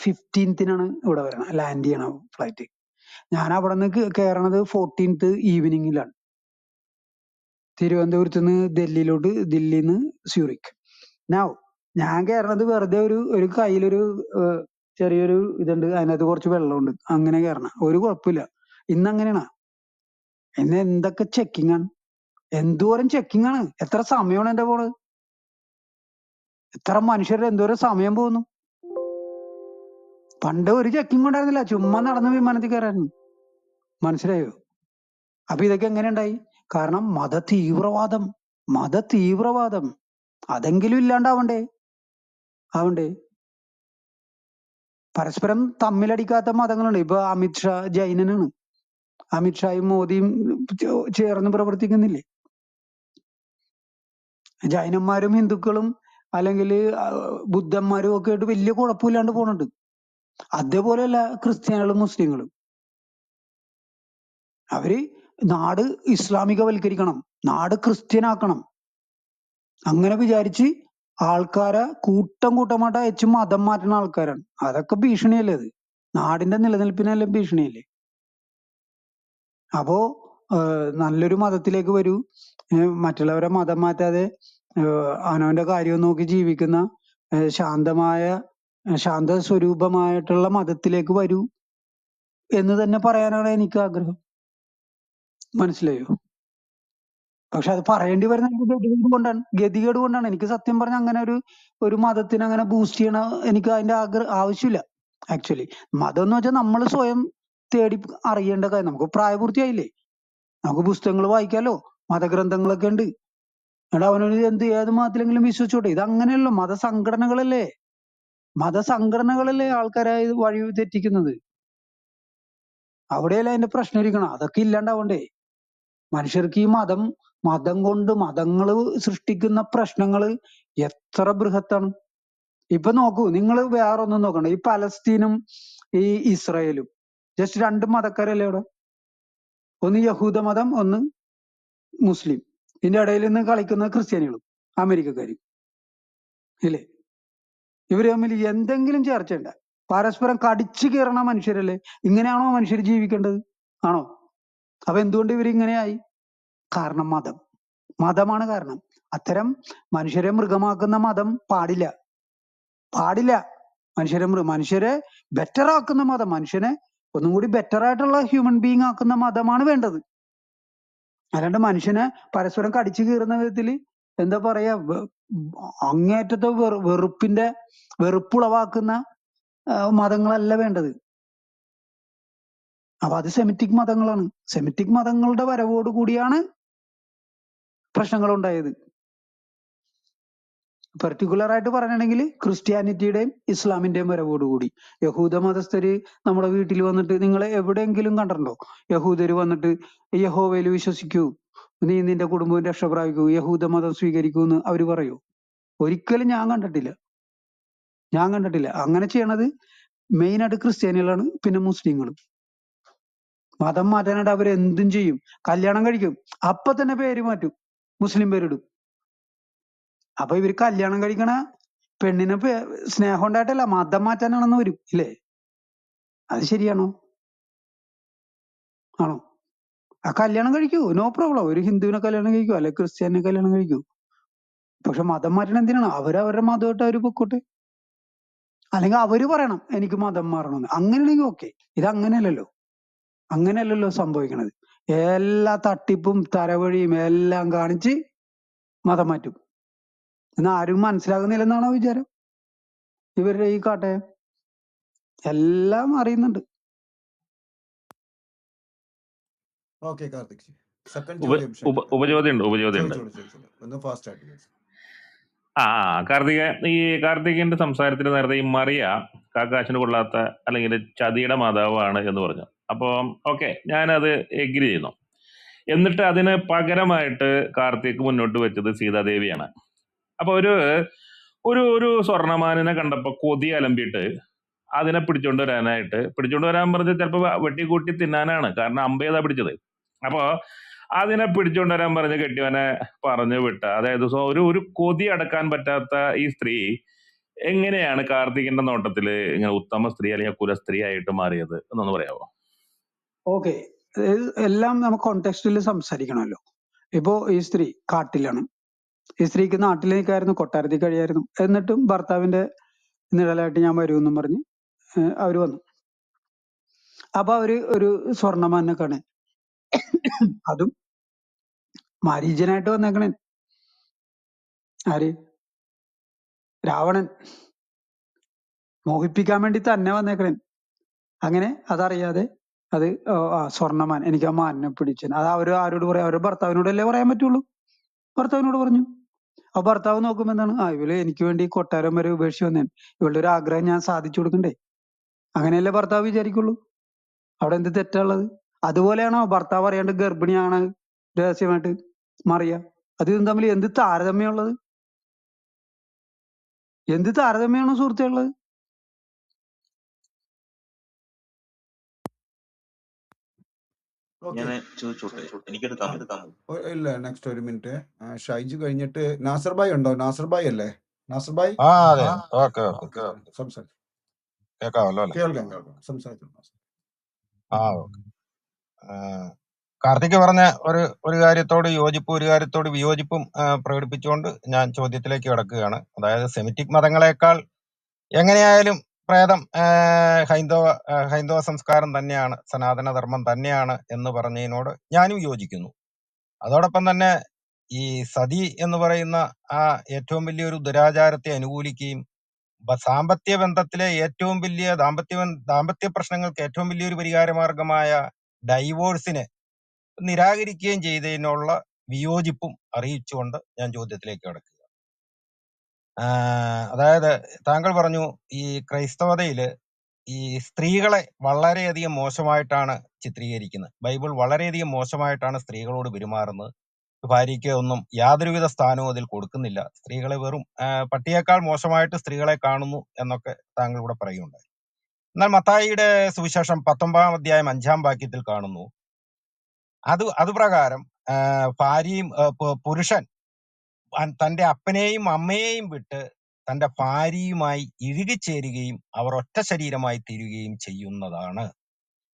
ഫിഫ്റ്റീൻത്തിനാണ് ഇവിടെ വരണം ലാൻഡ് ചെയ്യണം ഫ്ലൈറ്റ് ഞാൻ അവിടെ നിന്ന് കയറണത് ഫോർട്ടീൻത്ത് ഈവനിങ്ങിലാണ് തിരുവനന്തപുരത്ത് നിന്ന് ഡൽഹിയിലോട്ട് ദില്ലിയിൽ നിന്ന് സ്യൂറിക്ക് നൗ ഞാൻ കയറണത് വെറുതെ ഒരു ഒരു കയ്യിലൊരു ചെറിയൊരു ഇതുണ്ട്. അതിനകത്ത് കുറച്ച് വെള്ളമുണ്ട്. അങ്ങനെ കയറണ ഒരു കുഴപ്പമില്ല. ഇന്ന് അങ്ങനെയാണ് ഇന്ന് എന്തൊക്കെ ചെക്കിംഗ് ആണ്? എന്തോരം ചെക്കിംഗ് ആണ്? എത്ര സമയമാണ് എന്റെ പോണത് എത്ര മനുഷ്യരുടെ എന്തോരം സമയം പോകുന്നു? പണ്ട് ഒരു ചെക്കിംഗ് ഉണ്ടായിരുന്നില്ല. ചുമ്മാ നടന്ന് വിമാനത്തിൽ കയറായിരുന്നു. മനസ്സിലായോ? അപ്പൊ ഇതൊക്കെ എങ്ങനെ ഉണ്ടായി? കാരണം മത തീവ്രവാദം മത തീവ്രവാദം അതെങ്കിലും ഇല്ലാണ്ടാവണ്ടേ? ആവണ്ടേ? പരസ്പരം തമ്മിലടിക്കാത്ത മതങ്ങളുണ്ട്. ഇപ്പൊ അമിത്ഷാ ജൈനനാണ്. അമിത്ഷായും മോദിയും ചേർന്ന് പ്രവർത്തിക്കുന്നില്ലേ? ജൈനന്മാരും ഹിന്ദുക്കളും അല്ലെങ്കിൽ ബുദ്ധന്മാരും ഒക്കെ ആയിട്ട് വലിയ കുഴപ്പമില്ലാണ്ട് പോണുണ്ട്. അതേപോലെയല്ല ക്രിസ്ത്യാനികളും മുസ്ലിങ്ങളും. അവർ നാട് ഇസ്ലാമികവൽക്കരിക്കണം നാട് ക്രിസ്ത്യനാക്കണം. അങ്ങനെ വിചാരിച്ച് ആൾക്കാരെ കൂട്ടം കൂട്ടമായിട്ട് അയച്ച് മതം മാറ്റുന്ന ആൾക്കാരാണ്. അതൊക്കെ ഭീഷണിയല്ലേ അത്? നാടിന്റെ നിലനിൽപ്പിനെല്ലാം ഭീഷണിയല്ലേ? അപ്പോ നല്ലൊരു മതത്തിലേക്ക് വരൂ. മറ്റുള്ളവരെ മതം മാറ്റാതെ അവനവന്റെ കാര്യം നോക്കി ജീവിക്കുന്ന ശാന്തമായ ശാന്ത സ്വരൂപമായിട്ടുള്ള മതത്തിലേക്ക് വരൂ എന്ന് തന്നെ പറയാനാണ് എനിക്ക് ആഗ്രഹം. മനസ്സിലായോ? പക്ഷെ അത് പറയേണ്ടി വരുന്ന എനിക്ക് ഗതികേട് കൊണ്ടാണ് ഗതികേട് കൊണ്ടാണ്. എനിക്ക് സത്യം പറഞ്ഞ അങ്ങനെ ഒരു ഒരു മതത്തിന് അങ്ങനെ ബൂസ്റ്റ് ചെയ്യണ എനിക്ക് അതിന്റെ ആഗ്ര ആവശ്യമില്ല. ആക്ച്വലി മതം എന്ന് വെച്ചാൽ നമ്മൾ സ്വയം തേടി അറിയേണ്ട കാര്യം. നമുക്ക് പ്രായപൂർത്തിയായില്ലേ? നമുക്ക് പുസ്തകങ്ങൾ വായിക്കാലോ മതഗ്രന്ഥങ്ങളൊക്കെ ഉണ്ട്. എടാ അവനൊരു എന്ത് ഏത് മതത്തിലെങ്കിലും വിശ്വസിച്ചോട്ടെ. ഇത് അങ്ങനെയല്ലോ മതസംഘടനകളല്ലേ? മതസംഘടനകളല്ലേ ആൾക്കാരെ വഴി തെറ്റിക്കുന്നത്? അവിടെയല്ലേ അതിന്റെ പ്രശ്നം ഇരിക്കണം? അതൊക്കെ ഇല്ലാണ്ടാവണ്ടേ. മനുഷ്യർക്ക് ഈ മതം മതം കൊണ്ട് മതങ്ങൾ സൃഷ്ടിക്കുന്ന പ്രശ്നങ്ങൾ എത്ര ബൃഹത്താണ്. ഇപ്പൊ നോക്കൂ നിങ്ങൾ വേറൊന്നും നോക്കണ്ട. ഈ പലസ്തീനും ഈ ഇസ്രായേലും. ജസ്റ്റ് രണ്ട് മതക്കാരല്ലേ അവിടെ? ഒന്ന് യഹൂദ മതം ഒന്ന് മുസ്ലിം. ഇതിന്റെ ഇടയിൽ നിന്ന് കളിക്കുന്ന ക്രിസ്ത്യാനികളും അമേരിക്കക്കാരും. ഇല്ലേ? ഇവർ തമ്മിൽ എന്തെങ്കിലും ചർച്ചയുണ്ട പരസ്പരം കടിച്ചു കയറണ മനുഷ്യരല്ലേ? ഇങ്ങനെയാണോ മനുഷ്യർ ജീവിക്കേണ്ടത്? ആണോ? അപ്പൊ എന്തുകൊണ്ട് ഇവർ ഇങ്ങനെയായി? കാരണം മതം. മതമാണ് കാരണം. അത്തരം മനുഷ്യരെ മൃഗമാക്കുന്ന മതം പാടില്ല. പാടില്ല. മനുഷ്യരെ മനുഷ്യരെ ബെറ്റർ ആക്കുന്ന മതം. മനുഷ്യനെ ഒന്നും കൂടി ബെറ്റർ ആയിട്ടുള്ള ഹ്യൂമൻ ബീങ് ആക്കുന്ന മതമാണ് വേണ്ടത്. അല്ലാണ്ട് മനുഷ്യനെ പരസ്പരം കടിച്ചു കീറുന്ന വിധത്തിൽ എന്താ പറയാ അങ്ങേറ്റത്തെ വെറുപ്പിന്റെ വെറുപ്പുളവാക്കുന്ന മതങ്ങളല്ല വേണ്ടത്. അപ്പൊ അത് സെമിറ്റിക് മതങ്ങളാണ്. സെമിറ്റിക് മതങ്ങളുടെ വരവോട് കൂടിയാണ് പ്രശ്നങ്ങൾ ഉണ്ടായത് പെർട്ടിക്കുലർ ആയിട്ട് പറയുകയാണെങ്കിൽ ക്രിസ്ത്യാനിറ്റിയുടെയും ഇസ്ലാമിന്റെയും വരവോടുകൂടി. യഹൂദ മതസ്ഥര് നമ്മുടെ വീട്ടിൽ വന്നിട്ട് നിങ്ങൾ എവിടെയെങ്കിലും കണ്ടിട്ടുണ്ടോ? യഹൂദര് വന്നിട്ട് യഹോവയിൽ വിശ്വസിക്കൂ. നീ നിന്റെ കുടുംബവും രക്ഷ പ്രാപിക്കൂ. യഹൂദ മതം സ്വീകരിക്കൂ എന്ന് അവർ പറയൂ. ഒരിക്കലും ഞാൻ കണ്ടിട്ടില്ല. ഞാൻ കണ്ടിട്ടില്ല. അങ്ങനെ ചെയ്യണത് മെയിൻ ആയിട്ട് ക്രിസ്ത്യാനികളാണ് പിന്നെ മുസ്ലിങ്ങളും. മതം മാറ്റാനായിട്ട് അവർ എന്തും ചെയ്യും. കല്യാണം കഴിക്കും. അപ്പൊ തന്നെ പേര് മാറ്റും. മുസ്ലിം പേരിടും. അപ്പൊ ഇവർ കല്യാണം കഴിക്കണ പെണ്ണിനെ സ്നേഹം ഉണ്ടായിട്ടല്ല മതം മാറ്റാനാണെന്ന് വരും ഇല്ലേ? അത് ശരിയാണോ? ആണോ? ആ കല്യാണം കഴിക്കൂ നോ പ്രോബ്ലം. ഒരു ഹിന്ദുവിനെ കല്യാണം കഴിക്കൂ അല്ലെ ക്രിസ്ത്യാനിനെ കല്യാണം കഴിക്കൂ. പക്ഷെ മതം മാറ്റണം എന്തിനാണ്? അവരവരുടെ മതമായിട്ട് അവർ പൊക്കോട്ടെ? അല്ലെങ്കിൽ അവർ പറയണം എനിക്ക് മതം മാറണമെന്ന് അങ്ങനെയാണെങ്കിൽ ഓക്കെ. ഇത് അങ്ങനെയല്ലല്ലോ. അങ്ങനെയല്ലല്ലോ സംഭവിക്കണത്. എല്ലാ തട്ടിപ്പും തരവഴിയും എല്ലാം കാണിച്ച് മതം മാറ്റും. എന്ന് ആരും മനസ്സിലാകുന്നില്ലെന്നാണോ വിചാരം? ഇവരുടെ ഈ കാട്ടയം എല്ലാം അറിയുന്നുണ്ട്. ഓക്കെ കാർത്തിക്. സെക്കൻഡ് ഒന്ന് ഫാസ്റ്റ് ആയിട്ട് ആ ആ, കാർത്തിക ഈ കാർത്തികന്റെ സംസാരത്തിൽ നേരത്തെ ഈ മറിയ കാക്കാശിന് കൊള്ളാത്ത അല്ലെങ്കിൽ ചതിയുടെ മാതാവാണ് എന്ന് പറഞ്ഞു. അപ്പോൾ ഓക്കെ ഞാനത് എഗ്രി ചെയ്യുന്നു. എന്നിട്ട് അതിന് പകരമായിട്ട് കാർത്തിക് മുന്നോട്ട് വെച്ചത് സീതാദേവിയാണ്. അപ്പൊ ഒരു ഒരു ഒരു സ്വർണമാനിനെ കണ്ടപ്പോ കൊതി അലമ്പിയിട്ട് അതിനെ പിടിച്ചോണ്ട് വരാനായിട്ട് പിടിച്ചോണ്ട് വരാൻ പറഞ്ഞത് ചിലപ്പോൾ വെട്ടിക്കൂട്ടി തിന്നാനാണ്. കാരണം അമ്പേതാ പിടിച്ചത്? അപ്പോ അതിനെ പിടിച്ചോണ്ട് വരാൻ പറഞ്ഞ് കെട്ടിയവനെ പറഞ്ഞു വിട്ട. അതായത് ഒരു ഒരു കൊതി അടക്കാൻ പറ്റാത്ത ഈ സ്ത്രീ എങ്ങനെയാണ് കാർത്തികിന്റെ നോട്ടത്തിൽ ഇങ്ങനെ ഉത്തമ സ്ത്രീ അല്ലെങ്കിൽ കുല സ്ത്രീ ആയിട്ട് മാറിയത് എന്നൊന്ന് പറയാമോ ഓക്കെ. എല്ലാം നമുക്ക് കോണ്ടെക്സ്റ്റിൽ സംസാരിക്കണമല്ലോ. ഇപ്പോ ഈ സ്ത്രീ കാട്ടിലാണ്. ഈ സ്ത്രീക്ക് നാട്ടിലേക്കായിരുന്നു കൊട്ടാരത്തിൽ കഴിയായിരുന്നു എന്നിട്ടും ഭർത്താവിന്റെ നിഴലായിട്ട് ഞാൻ വരുമെന്നും പറഞ്ഞ് അവർ വന്നു. അപ്പൊ അവർ ഒരു സ്വർണമാനെ കാണേ അതും മാരീജനായിട്ട് വന്നേക്കണേ. ആര്? രാവണൻ. മോഹിപ്പിക്കാൻ വേണ്ടി തന്നെ വന്നേക്കണേ. അങ്ങനെ അതറിയാതെ അത് സ്വർണമാൻ എനിക്ക് ആ മാനിനെ പിടിച്ചു അത് അവർ ആരോട് പറയാം അവരുടെ ഭർത്താവിനോടല്ലേ പറയാൻ പറ്റുള്ളൂ? ഭർത്താവിനോട് പറഞ്ഞു. അപ്പൊ ഭർത്താവ് നോക്കുമ്പോ എന്താണ്? ആ ഇവൾ എനിക്ക് വേണ്ടി കൊട്ടാരം വരെ ഉപേക്ഷിച്ച് വന്നേ ഇവളുടെ ഒരു ആഗ്രഹം ഞാൻ സാധിച്ചു കൊടുക്കണ്ടേ? അങ്ങനെയല്ലേ ഭർത്താവ് വിചാരിക്കുള്ളൂ? അവിടെ എന്ത് തെറ്റുള്ളത്? അതുപോലെയാണോ ഭർത്താവ് അറിയാണ്ട് ഗർഭിണിയാണ് രഹസ്യമായിട്ട് മറിയ? അത് ഇതും തമ്മിൽ എന്ത് താരതമ്യമുള്ളത്? എന്ത് താരതമ്യമാണ് സുഹൃത്തേ ഞാൻ ചോദിച്ചോട്ടെ? എനിക്കെടുക്കാം എടുക്കാം. ഇല്ല നെക്സ്റ്റ് ഒരു മിനിറ്റ്. ഷൈജു കഴിഞ്ഞിട്ട് നാസർ ഭായ് ഉണ്ടോ? നാസർ ഭായ് അല്ലേ? നാസർ ഭായ് ആ അതെ. Okay okay okay. സംസാരിച്ചു കേൾക്കാമല്ലോ അല്ലേ? കേൾക്കാം കേൾക്കാം. സംസാരിച്ചു നാസർ. ആ ഓക്കെ. കാർത്തിക് പറഞ്ഞ ഒരു ഒരു കാര്യത്തോട് യോജിപ്പും ഒരു കാര്യത്തോട് വിയോജിപ്പും ആ, പ്രകടിപ്പിച്ചുകൊണ്ട് ഞാൻ ചോദ്യത്തിലേക്ക് കിടക്കുകയാണ്. അതായത് സെമിറ്റിക് മതങ്ങളെക്കാൾ എങ്ങനെയായാലും പ്രേതം ഹൈന്ദവ ഹൈന്ദവ സംസ്കാരം തന്നെയാണ് സനാതന ധർമ്മം തന്നെയാണ് എന്ന് പറഞ്ഞതിനോട് ഞാനും യോജിക്കുന്നു. അതോടൊപ്പം തന്നെ ഈ സതി എന്ന് പറയുന്ന ആ ഏറ്റവും വലിയൊരു ദുരാചാരത്തെ അനുകൂലിക്കുകയും സാമ്പത്തിക ബന്ധത്തിലെ ഏറ്റവും വലിയ ദാമ്പത്യ ദാമ്പത്യ പ്രശ്നങ്ങൾക്ക് ഏറ്റവും വലിയൊരു പരിഹാര മാർഗമായ ഡൈവോഴ്സിനെ നിരാകരിക്കുകയും ചെയ്തതിനുള്ള വിയോജിപ്പും അറിയിച്ചുകൊണ്ട് ഞാൻ ചോദ്യത്തിലേക്ക് കടക്കുക അതായത് താങ്കൾ പറഞ്ഞു ഈ ക്രൈസ്തവതയിൽ ഈ സ്ത്രീകളെ വളരെയധികം മോശമായിട്ടാണ് ചിത്രീകരിക്കുന്നത്. ബൈബിൾ വളരെയധികം മോശമായിട്ടാണ് സ്ത്രീകളോട് പെരുമാറുന്നത്. ഭാര്യയ്ക്ക് ഒന്നും യാതൊരുവിധ സ്ഥാനവും അതിൽ കൊടുക്കുന്നില്ല. സ്ത്രീകളെ വെറും പട്ടിയേക്കാൾ മോശമായിട്ട് സ്ത്രീകളെ കാണുന്നു എന്നൊക്കെ താങ്കൾ ഇവിടെ പറയുന്നുണ്ടായി എന്നാൽ മത്തായിയുടെ സുവിശേഷം പത്തൊമ്പതാം അധ്യായം അഞ്ചാം വാക്യത്തിൽ കാണുന്നു. അത് അതുപ്രകാരം ഭാര്യയും പുരുഷൻ തന്റെ അപ്പനെയും അമ്മയെയും വിട്ട് തന്റെ ഭാര്യയുമായി ഇഴുകിച്ചേരുകയും അവർ ഒറ്റ ശരീരമായി തീരുകയും ചെയ്യുന്നതാണ്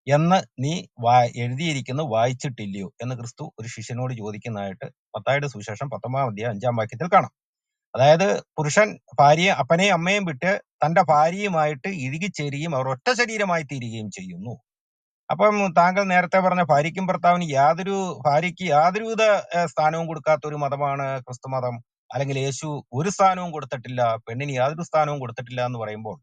എന്ന് നീ വാ എഴുതിയിരിക്കുന്നു വായിച്ചിട്ടില്ലയോ എന്ന് ക്രിസ്തു ഒരു ശിഷ്യനോട് ചോദിക്കുന്നതായിട്ട് പത്തായുടെ സുവിശേഷം പത്തൊമ്പതാം അധ്യായം അഞ്ചാം വാക്യത്തിൽ കാണാം. അതായത് പുരുഷൻ ഭാര്യയെ അപ്പനെയും അമ്മയും വിട്ട് തന്റെ ഭാര്യയുമായിട്ട് ഇഴുകിച്ചേരുകയും അവർ ഒറ്റ ശരീരമായി തീരുകയും ചെയ്യുന്നു. അപ്പം താങ്കൾ നേരത്തെ പറഞ്ഞ ഭാര്യയ്ക്കും ഭർത്താവിന് യാതൊരു ഭാര്യയ്ക്ക് യാതൊരുവിധ സ്ഥാനവും കൊടുക്കാത്ത ഒരു മതമാണ് ക്രിസ്തു മതം. അല്ലെങ്കിൽ യേശു ഒരു സ്ഥാനവും കൊടുത്തിട്ടില്ല പെണ്ണിന് യാതൊരു സ്ഥാനവും കൊടുത്തിട്ടില്ല എന്ന് പറയുമ്പോൾ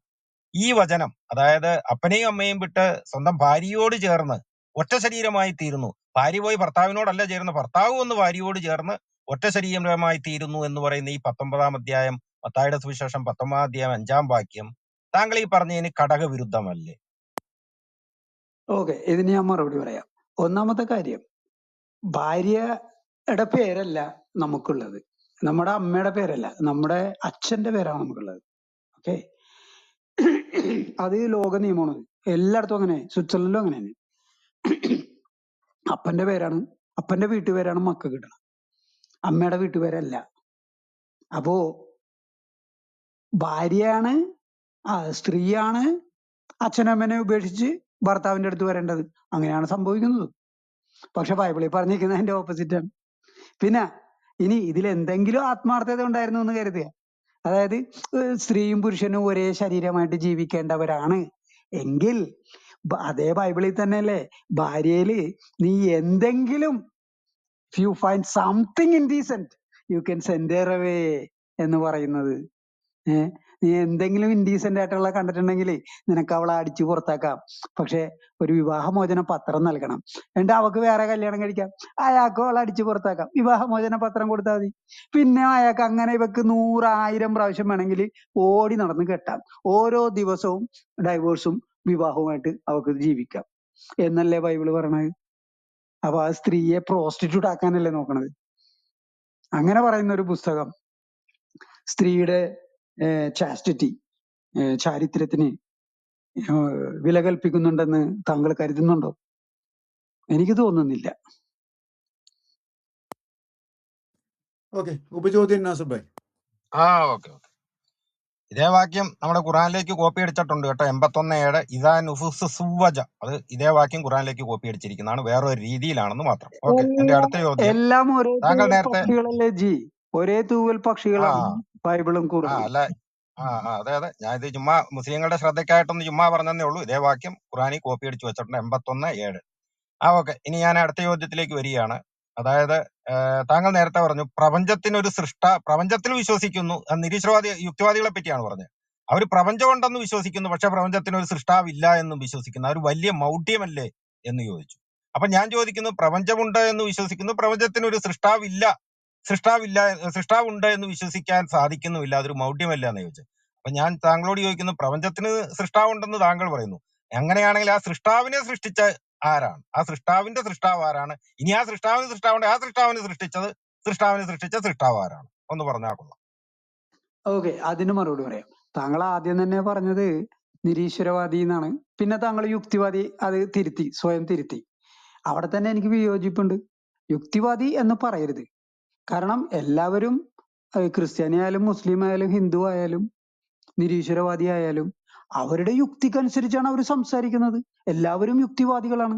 ഈ വചനം അതായത് അപ്പനെയും അമ്മയും വിട്ട് സ്വന്തം ഭാര്യയോട് ചേർന്ന് ഒറ്റ ശരീരമായി തീരുന്നു. ഭാര്യ പോയി ഭർത്താവിനോടല്ല ചേർന്ന് ഭർത്താവ് ഒന്ന് ഭാര്യയോട് ചേർന്ന് ഒറ്റ ശരീരമായി തീരുന്നു എന്ന് പറയുന്ന ഈ പത്തൊമ്പതാം അധ്യായം മത്തായുടെ സുവിശേഷം പത്തൊമ്പതാം അധ്യായം അഞ്ചാം വാക്യം താങ്കൾ ഈ പറഞ്ഞതിന് ഘടകവിരുദ്ധമല്ലേ ഓക്കെ ഇതിന് ഞാൻ മറുപടി പറയാം. ഒന്നാമത്തെ കാര്യം ഭാര്യയുടെ പേരല്ല നമുക്കുള്ളത്. നമ്മുടെ അമ്മയുടെ പേരല്ല നമ്മുടെ അച്ഛന്റെ പേരാണ് നമുക്കുള്ളത്. ഓക്കെ? അത് ലോക നിയമമാണ്. എല്ലായിടത്തും അങ്ങനെ സ്വിറ്റ്സർലൻഡിലും അങ്ങനെ തന്നെ. അപ്പന്റെ പേരാണ് അപ്പന്റെ വീട്ടുപേരാണ് മക്ക കിട്ടണം അമ്മയുടെ വീട്ടുപേരല്ല. അപ്പോ ഭാര്യയാണ് സ്ത്രീയാണ് അച്ഛനമ്മനെ ഉപേക്ഷിച്ച് ഭർത്താവിന്റെ അടുത്ത് വരേണ്ടത്. അങ്ങനെയാണ് സംഭവിക്കുന്നത്. പക്ഷെ ബൈബിളിൽ പറഞ്ഞിരിക്കുന്നത് അതിന്റെ ഓപ്പോസിറ്റ് ആണ്. പിന്നെ ഇനി ഇതിൽ എന്തെങ്കിലും ആത്മാർത്ഥത ഉണ്ടായിരുന്നു എന്ന് കരുതുക. അതായത് സ്ത്രീയും പുരുഷനും ഒരേ ശരീരമായിട്ട് ജീവിക്കേണ്ടവരാണ്. എങ്കിൽ അതേ ബൈബിളിൽ തന്നെ അല്ലേ ഭാര്യയിൽ നീ എന്തെങ്കിലും you find something indecent you can send away എന്ന് പറയുന്നത്. ഏഹ് നീ എന്തെങ്കിലും ഇൻഡീസെന്റ് ആയിട്ടുള്ള കണ്ടിട്ടുണ്ടെങ്കിൽ നിനക്ക് അവളെ അടിച്ചു പുറത്താക്കാം. പക്ഷെ ഒരു വിവാഹമോചന പത്രം നൽകണം. എന്നിട്ട് അവക്ക് വേറെ കല്യാണം കഴിക്കാം. അയാൾക്ക് അവളെ അടിച്ചു പുറത്താക്കാം. വിവാഹമോചന പത്രം കൊടുത്താൽ മതി. പിന്നെ അയാൾക്ക് അങ്ങനെ ഇവക്ക് നൂറായിരം പ്രാവശ്യം വേണമെങ്കിൽ ഓടി നടന്ന് കെട്ടാം. ഓരോ ദിവസവും ഡൈവോഴ്സും വിവാഹവുമായിട്ട് അവക്ക് ജീവിക്കാം. എന്നല്ലേ ബൈബിൾ പറയണത്? അപ്പൊ ആ സ്ത്രീയെ പ്രോസ്റ്റിറ്റ്യൂട്ട് ആക്കാനല്ലേ നോക്കണത്? അങ്ങനെ പറയുന്ന ഒരു പുസ്തകം. സ്ത്രീയുടെ ചാസ്റ്റിറ്റി ചാരിത്രത്തിന് വില കൽപ്പിക്കുന്നുണ്ടെന്ന് താങ്കൾ കരുതുന്നുണ്ടോ? എനിക്ക് തോന്നുന്നില്ല. ഓക്കെ ഉപചോദ്യം നാസർ ഭായ് ആ ഓക്കെ ഓക്കെ. ഇതേ വാക്യം നമ്മുടെ ഖുറാനിലേക്ക് കോപ്പി അടിച്ചിട്ടുണ്ട് കേട്ടോ. എൺപത്തൊന്ന് ഏഴ് ഇതാ നുഫുസ് സുവജ. അത് ഇതേ വാക്യം ഖുറാനിലേക്ക് കോപ്പി അടിച്ചിരിക്കുന്നതാണ്. വേറൊരു രീതിയിലാണെന്ന് മാത്രം. ഓക്കെ എന്റെ അടുത്ത ചോദ്യം. എല്ലാം ഒരേ താങ്കൾ തൂവൽ നേരത്തെ പക്ഷികളല്ലേ ജി? ഒരേ തൂവൽ ആ. പക്ഷികളാണ് ബൈബിളും ആ അല്ല. ആ ആ അതെ അതെ. ഞാൻ ഇത് ചുമ്മാ മുസ്ലിങ്ങളുടെ ശ്രദ്ധയ്ക്കായിട്ടൊന്ന് ചുമ്മാ പറഞ്ഞതേ ഉള്ളൂ. ഇതേ വാക്യം ഖുറാനി കോപ്പി അടിച്ച് വെച്ചിട്ടുണ്ട്. എൺപത്തൊന്ന് ഏഴ്. ആ ഓക്കെ. ഇനി ഞാൻ അടുത്ത ചോദ്യത്തിലേക്ക് വരികയാണ്. അതായത് താങ്കൾ നേരത്തെ പറഞ്ഞു പ്രപഞ്ചത്തിന് ഒരു സൃഷ്ട പ്രപഞ്ചത്തിൽ വിശ്വസിക്കുന്നു അത് നിരീശ്വരവാദി യുക്തിവാദികളെ പറ്റിയാണ് പറഞ്ഞത്. അവർ പ്രപഞ്ചമുണ്ടെന്ന് വിശ്വസിക്കുന്നു പക്ഷെ പ്രപഞ്ചത്തിന് ഒരു സൃഷ്ടാവില്ല എന്നും വിശ്വസിക്കുന്നു. അവർ വലിയ മൗഢ്യമല്ലേ എന്ന് ചോദിച്ചു. അപ്പൊ ഞാൻ ചോദിക്കുന്നു പ്രപഞ്ചമുണ്ട് എന്ന് വിശ്വസിക്കുന്നു? പ്രപഞ്ചത്തിന് ഒരു സൃഷ്ടാവില്ല സൃഷ്ടാവില്ല സൃഷ്ടാവുണ്ട് എന്ന് വിശ്വസിക്കാൻ സാധിക്കുന്നുമില്ല. അതൊരു മൗഢ്യമല്ല എന്ന് ചോദിച്ചു അപ്പൊ ഞാൻ താങ്കളോട് ചോദിക്കുന്നു പ്രപഞ്ചത്തിന് സൃഷ്ടാവുണ്ടെന്ന് താങ്കൾ പറയുന്നു. അങ്ങനെയാണെങ്കിൽ ആ സൃഷ്ടാവിനെ സൃഷ്ടിച്ച ആരാണ്? ആ സൃഷ്ടാവിന്റെ സൃഷ്ടാവ് ആരാണ്? ഇനി ആ സൃഷ്ടാവിന് സൃഷ്ടാവുണ്ട് ആ സൃഷ്ടാവിനെ സൃഷ്ടിച്ചത് സൃഷ്ടാവിനെ സൃഷ്ടിച്ച സൃഷ്ടാവ് ആരാണ്? ഒന്ന് പറഞ്ഞാൽ കൊള്ളാം. ഓക്കെ അതിന് മറുപടി പറയാം. താങ്കൾ ആദ്യം തന്നെ പറഞ്ഞത് നിരീശ്വരവാദി എന്നാണ്. പിന്നെ താങ്കൾ യുക്തിവാദി അത് തിരുത്തി സ്വയം തിരുത്തി. അവിടെ തന്നെ എനിക്ക് വിയോജിപ്പുണ്ട്. യുക്തിവാദി എന്ന് പറയരുത്. കാരണം എല്ലാവരും ക്രിസ്ത്യാനി ആയാലും മുസ്ലിം ആയാലും ഹിന്ദു ആയാലും നിരീശ്വരവാദി ആയാലും അവരുടെ യുക്തിക്കനുസരിച്ചാണ് അവർ സംസാരിക്കുന്നത്. എല്ലാവരും യുക്തിവാദികളാണ്.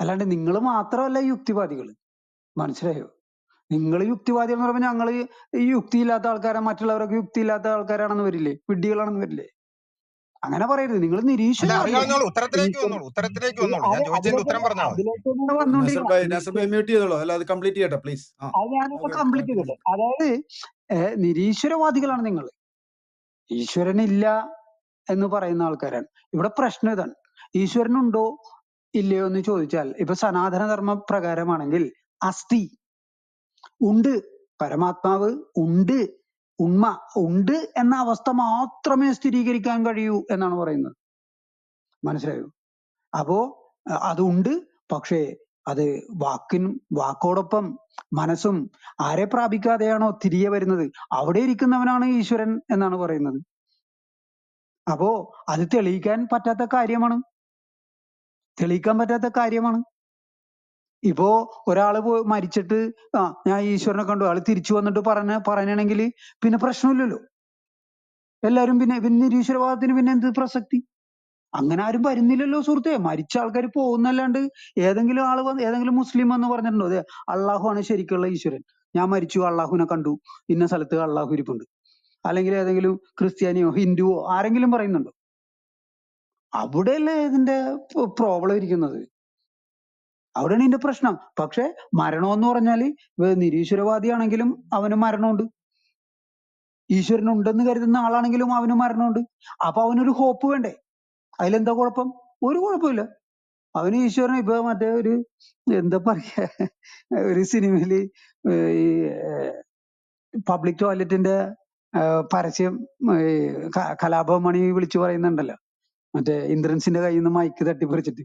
അല്ലാണ്ട് നിങ്ങൾ മാത്രമല്ല യുക്തിവാദികൾ മനസ്സിലായോ? നിങ്ങൾ യുക്തിവാദികൾ എന്ന് പറയുമ്പോൾ ഞങ്ങൾ ഈ യുക്തിയില്ലാത്ത ആൾക്കാരെ മറ്റുള്ളവരൊക്കെ യുക്തിയില്ലാത്ത ആൾക്കാരാണെന്ന് വരില്ലേ? വിഡ്ഢികളാണെന്ന് വരില്ലേ? അങ്ങനെ പറയരുത്. നിങ്ങൾ കംപ്ലീറ്റ് ചെയ്യട്ടെ പ്ലീസ് ആ. അത് കംപ്ലീറ്റ് ചെയ്തോട്ടെ. അതായത് നിരീശ്വരവാദികളാണ് നിങ്ങൾ. ഈശ്വരനില്ല എന്ന് പറയുന്ന ആൾക്കാരാണ്. ഇവിടെ പ്രശ്നം ഇതാണ്. ഈശ്വരനുണ്ടോ ഇല്ലയോ എന്ന് ചോദിച്ചാൽ ഇപ്പൊ സനാതനധർമ്മ പ്രകാരമാണെങ്കിൽ അസ്ഥി. ഉണ്ട്. പരമാത്മാവ് ഉണ്ട്. ഉണ്മ ഉണ്ട് എന്ന അവസ്ഥ മാത്രമേ സ്ഥിരീകരിക്കാൻ കഴിയൂ എന്നാണ് പറയുന്നത്. മനസ്സിലായോ? അപ്പോ അതുണ്ട് പക്ഷേ അത് വാക്കിനും വാക്കോടൊപ്പം മനസ്സും ആരെ പ്രാപിക്കാതെയാണോ തിരികെ വരുന്നത്? അവിടെ ഇരിക്കുന്നവനാണ് ഈശ്വരൻ എന്നാണ് പറയുന്നത്. അപ്പോ അത് തെളിയിക്കാൻ പറ്റാത്ത കാര്യമാണ്. തെളിയിക്കാൻ പറ്റാത്ത കാര്യമാണ്. ഇപ്പോ ഒരാൾ മരിച്ചിട്ട് ആ ഞാൻ ഈശ്വരനെ കണ്ടു. ആൾ തിരിച്ചു വന്നിട്ട് പറഞ്ഞ പറയണെങ്കിൽ പിന്നെ പ്രശ്നമില്ലല്ലോ. എല്ലാരും പിന്നെ പിന്നെ നിരീശ്വരവാദത്തിന് പിന്നെ എന്ത് പ്രസക്തി? അങ്ങനെ ആരും വരുന്നില്ലല്ലോ സുഹൃത്തെ. മരിച്ച ആൾക്കാർ പോകുന്നല്ലാണ്ട് ഏതെങ്കിലും ആൾ വന്ന് ഏതെങ്കിലും മുസ്ലിം വന്ന് പറഞ്ഞിട്ടുണ്ടോ? അതെ അള്ളാഹു ആണ് ശരിക്കുള്ള ഈശ്വരൻ. ഞാൻ മരിച്ചു അള്ളാഹുവിനെ കണ്ടു. ഇന്ന സ്ഥലത്ത് അള്ളാഹു ഇരിപ്പുണ്ട്. അല്ലെങ്കിൽ ഏതെങ്കിലും ക്രിസ്ത്യാനിയോ ഹിന്ദുവോ ആരെങ്കിലും പറയുന്നുണ്ടോ? അവിടെയല്ലേ ഇതിന്റെ പ്രോബ്ലം ഇരിക്കുന്നത്? അവിടെയാണ് ഇതിന്റെ പ്രശ്നം. പക്ഷെ മരണം എന്ന് പറഞ്ഞാൽ വേ- നിരീശ്വരവാദിയാണെങ്കിലും അവന് മരണമുണ്ട്. ഈശ്വരൻ ഉണ്ടെന്ന് കരുതുന്ന ആളാണെങ്കിലും അവന് മരണമുണ്ട്. അപ്പൊ അവനൊരു ഹോപ്പ് വേണ്ടേ? അതിലെന്താ കുഴപ്പം? ഒരു കുഴപ്പമില്ല. അവന് ഈശ്വരൻ ഇപ്പൊ മറ്റേ ഒരു എന്താ പറയാ ഒരു സിനിമയിൽ ഈ പബ്ലിക് ടോയ്ലറ്റിന്റെ പരസ്യം ഈ കലാഭവൻ മണി വിളിച്ചു പറയുന്നുണ്ടല്ലോ. മറ്റേ ഇന്ദ്രൻസിന്റെ കയ്യിൽ നിന്ന് മൈക്ക് തട്ടിപ്പറിച്ചിട്ട്.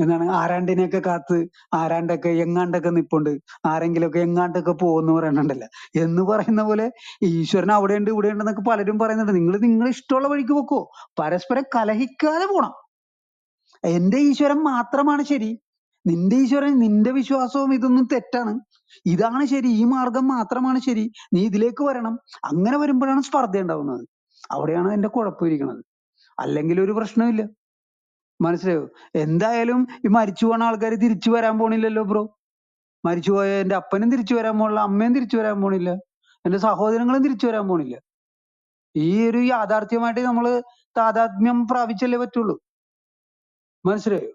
എന്താണ് ആരാണ്ടിനെയൊക്കെ കാത്ത് ആരാണ്ടൊക്കെ എങ്ങാണ്ടൊക്കെ നിപ്പുണ്ട്. ആരെങ്കിലുമൊക്കെ എങ്ങാണ്ടൊക്കെ പോകുന്നു പറയണുണ്ടല്ലോ. എന്ന് പറയുന്ന പോലെ ഈശ്വരൻ അവിടെ ഉണ്ട് ഇവിടെ ഉണ്ടെന്നൊക്കെ പലരും പറയുന്നുണ്ട്. നിങ്ങൾ നിങ്ങൾ ഇഷ്ടമുള്ള വഴിക്ക് പൊക്കോ. പരസ്പരം കലഹിക്കാതെ പോണം. എന്റെ ഈശ്വരൻ മാത്രമാണ് ശരി. നിന്റെ ഈശ്വരൻ നിന്റെ വിശ്വാസവും ഇതൊന്നും തെറ്റാണ്. ഇതാണ് ശരി. ഈ മാർഗം മാത്രമാണ് ശരി. നീ ഇതിലേക്ക് വരണം. അങ്ങനെ വരുമ്പോഴാണ് സ്പർദ്ധ ഉണ്ടാവുന്നത് അവിടെയാണ് അതിന്റെ കുഴപ്പം ഇരിക്കുന്നത്. അല്ലെങ്കിൽ ഒരു പ്രശ്നമില്ല മനസ്സിലായോ? എന്തായാലും ഈ മരിച്ചു പോണ ആൾക്കാർ തിരിച്ചു വരാൻ പോണില്ലല്ലോ ബ്രോ മരിച്ചു പോയ എന്റെ അപ്പനും തിരിച്ചു വരാൻ പോണില്ല അമ്മയും തിരിച്ചു വരാൻ പോണില്ല എന്റെ സഹോദരങ്ങളും തിരിച്ചു വരാൻ പോണില്ല. ഈ ഒരു യാഥാർത്ഥ്യമായിട്ട് നമ്മൾ താതാത്മ്യം പ്രാപിച്ചല്ലേ പറ്റുള്ളൂ. മനസ്സിലായോ?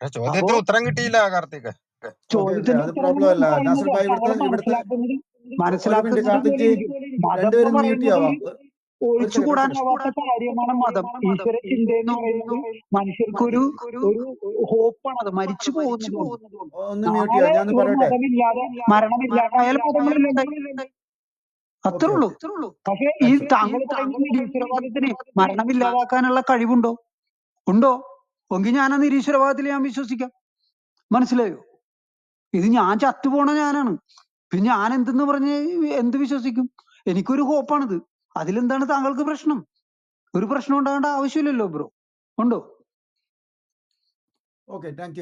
അപ്പോ ചോദ്യത്തിന് ഉത്തരം കിട്ടിയില്ല കാർത്തിക്. ഓക്കെ ഓക്കെ ചോദ്യത്തിന് അത് ഉത്തരം പ്രോബ്ലം അല്ല. നാസർ പറയുന്നത് ഭായ് താങ്കൾ ഇവിടുത്തെ ഇവിടുത്തെ മനസ്സിലാക്കുന്നത് ഒരു മിനിറ്റ് മനസ്സിലാക്കുന്നത് കാർത്തിക് പോലെ ഇരിക്കും മതം രണ്ടുപേരും മ്യൂട്ട് പറയുന്നത് ചെയ്യാവാം ഒഴിച്ചുകൂടാനാവാത്ത കാര്യമാണ് മതം. ഈശ്വര ചിന്ത എന്ന് പറയുന്നത് മനുഷ്യർക്കൊരു ഒരു ഹോപ്പാണ് അത് മരിച്ചു പോകുന്നതുകൊണ്ട്. ഒന്ന് മ്യൂട്ട് ചെയ്യാം. ഞാൻ ഒന്ന് ഒരു പറയട്ടെ? മതമില്ലാതെ മതങ്ങളിലുണ്ടായി അത്രേ ഉള്ളൂ പക്ഷെ ഈ താങ്കൾ പറയുന്ന നിരീശ്വരവാദത്തിന് മരണമില്ലാതാക്കാനുള്ള കഴിവുണ്ടോ? ഉണ്ടോ? എങ്കിൽ ഞാൻ ആ നിരീശ്വരവാദത്തിൽ ഞാൻ വിശ്വസിക്കാം. മനസ്സിലായോ? ഇത് ഞാൻ ചത്തുപോണ ഞാനാണ്. പിന്നെ ഞാൻ എന്തെന്ന് പറഞ്ഞ് എന്ത് വിശ്വസിക്കും? എനിക്കൊരു ഹോപ്പാണിത് അതിലെന്താണ് താങ്കൾക്ക് പ്രശ്നം? ഒരു പ്രശ്നം ഉണ്ടാകേണ്ട ആവശ്യമില്ലല്ലോ ബ്രോ. ഉണ്ടോ? Okay thank